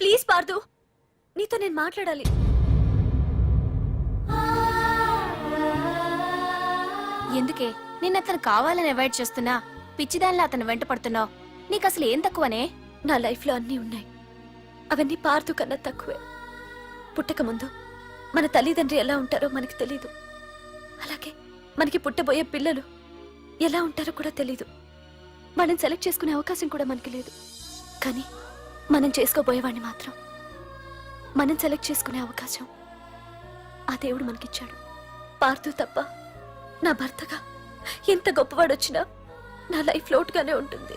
Please Pardhu నీతో నేను మాట్లాడాలి. ఎందుకే? నిన్న అతను కావాలని అవాయిడ్ చేస్తున్నా పిచ్చిదానిలా అతను వెంట పడుతున్నావు. నీకు అసలు ఏం తక్కువనే? నా లైఫ్లో అన్నీ ఉన్నాయి. అవన్నీ పార్దు కన్నా తక్కువే. పుట్టకముందు మన తల్లిదండ్రి ఎలా ఉంటారో మనకి తెలీదు. అలాగే మనకి పుట్టబోయే పిల్లలు ఎలా ఉంటారో కూడా తెలీదు. మనం సెలెక్ట్ చేసుకునే అవకాశం కూడా మనకి లేదు. కానీ మనం చేసుకోబోయేవాడిని మాత్రం. మనం సెలెక్ట్ చేసుకునే అవకాశం ఆ దేవుడు మనకిచ్చాడు. పార్థు తప్ప నా భర్తగా ఎంత గొప్పవాడొచ్చినా నా లైఫ్ లోటుగానే ఉంటుంది.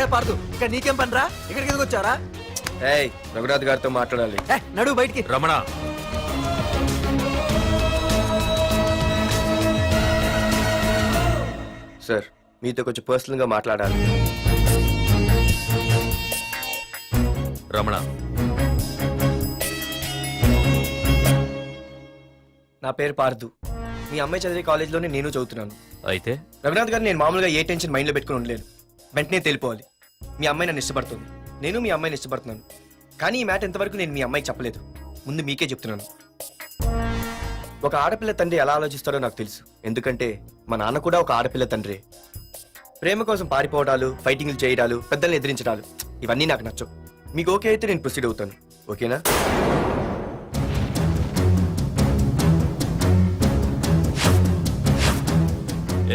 ఏ పార్దు ఇక్కడ నీకేం పనిరా? ఇక్కడికి ఎందుకు వచ్చారా ఏయ్ రఘునాథ్ గారితో మాట్లాడాలి. ఏ నడు బయటికి. రమణ. సార్ మీతో కొంచెం పర్సనల్గా మాట్లాడాలి. రమణ. నా పేరు పార్దు. మీ అమ్మాయి చదివే కాలేజ్లోనే నేను చదువుతున్నాను. అయితే? రఘునాథ్ గారు నేను మామూలుగా ఏ టెన్షన్ మైండ్లో పెట్టుకుని ఉండలేను. వెంటనే తెలిపోవాలి. మీ అమ్మాయి నన్ను ఇష్టపడుతుంది. నేను మీ అమ్మాయిని ఇష్టపడుతున్నాను. కానీ ఈ మ్యాటర్ ఎంతవరకు నేను మీ అమ్మాయికి చెప్పలేదు. ముందు మీకే చెప్తున్నాను. ఒక ఆడపిల్ల తండ్రి ఎలా ఆలోచిస్తాడో నాకు తెలుసు. ఎందుకంటే మా నాన్న కూడా ఒక ఆడపిల్ల తండ్రి. ప్రేమ కోసం పారిపోవడాలు ఫైటింగ్లు చేయడాలు పెద్దల్ని ఎదిరించడాలు ఇవన్నీ నాకు నచ్చవు. మీకు ఓకే అయితే నేను ప్రొసీడ్ అవుతాను. ఓకేనా?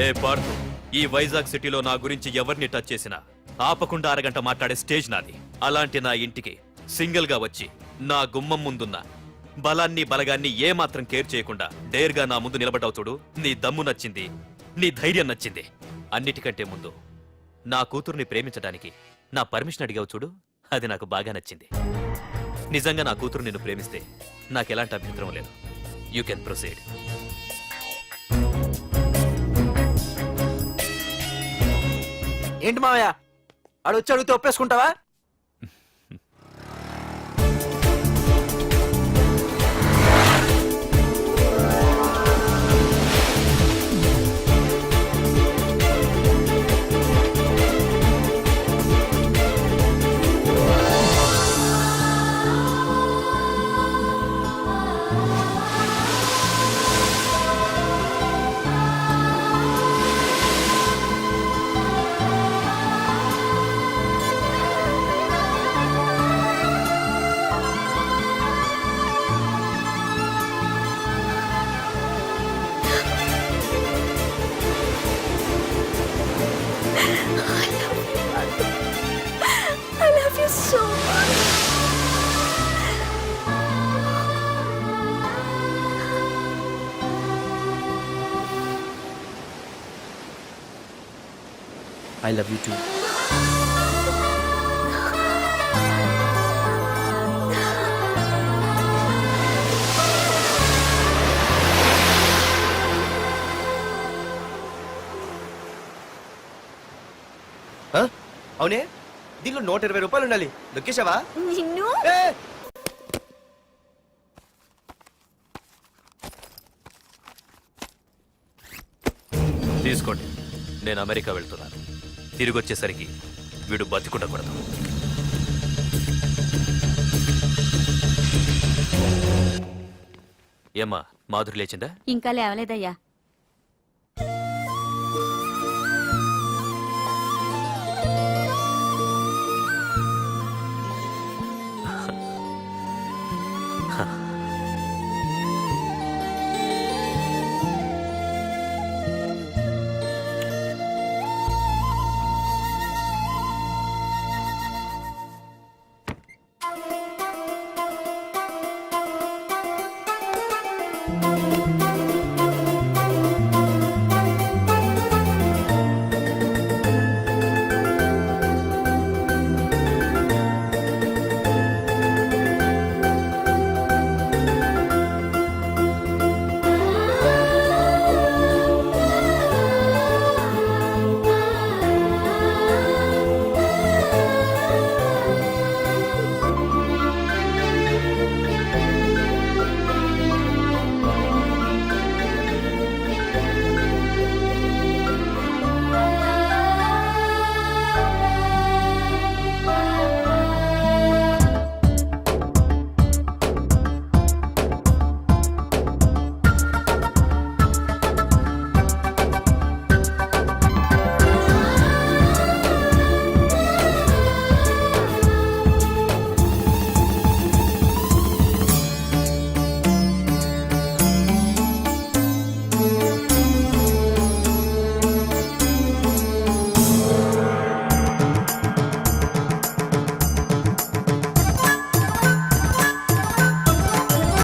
ఏ పార్థు ఈ వైజాగ్ సిటీలో నా గురించి ఎవరిని టచ్ చేసినా? ఆపకుండా అరగంట మాట్లాడే స్టేజ్ నాది. అలాంటి నా ఇంటికి సింగిల్గా వచ్చి నా గుమ్మం ముందున్న బలాన్ని బలగాన్ని ఏమాత్రం కేర్ చేయకుండా డేర్గా నా ముందు నిలబడ్డావు చూడు. నీ దమ్ము నచ్చింది నీ ధైర్యం నచ్చింది. అన్నిటికంటే ముందు నా కూతుర్ని ప్రేమించడానికి నా పర్మిషన్ అడిగావు చూడు. అది నాకు బాగా నచ్చింది. నిజంగా నా కూతురు నిన్ను ప్రేమిస్తే నాకెలాంటి అభ్యంతరం లేదు. యూ కెన్ ప్రొసీడ్ ఏంటి మావయ్య? ఆడు వచ్చి అడిగితే ఒప్పేసుకుంటావా? ఐ లవ్ యూ టూ అవునే? దీనిలో నూట ఇరవై రూపాయలు ఉండాలి. దొక్కేశావా నిన్ను! తీసుకోండి. నేను అమెరికా వెళ్తున్నాను. తిరిగొచ్చేసరికి వీడు బతికుండకూడదు. ఏమ్మా మాధురి లేచిందా? ఇంకా లేవలేదయ్యా.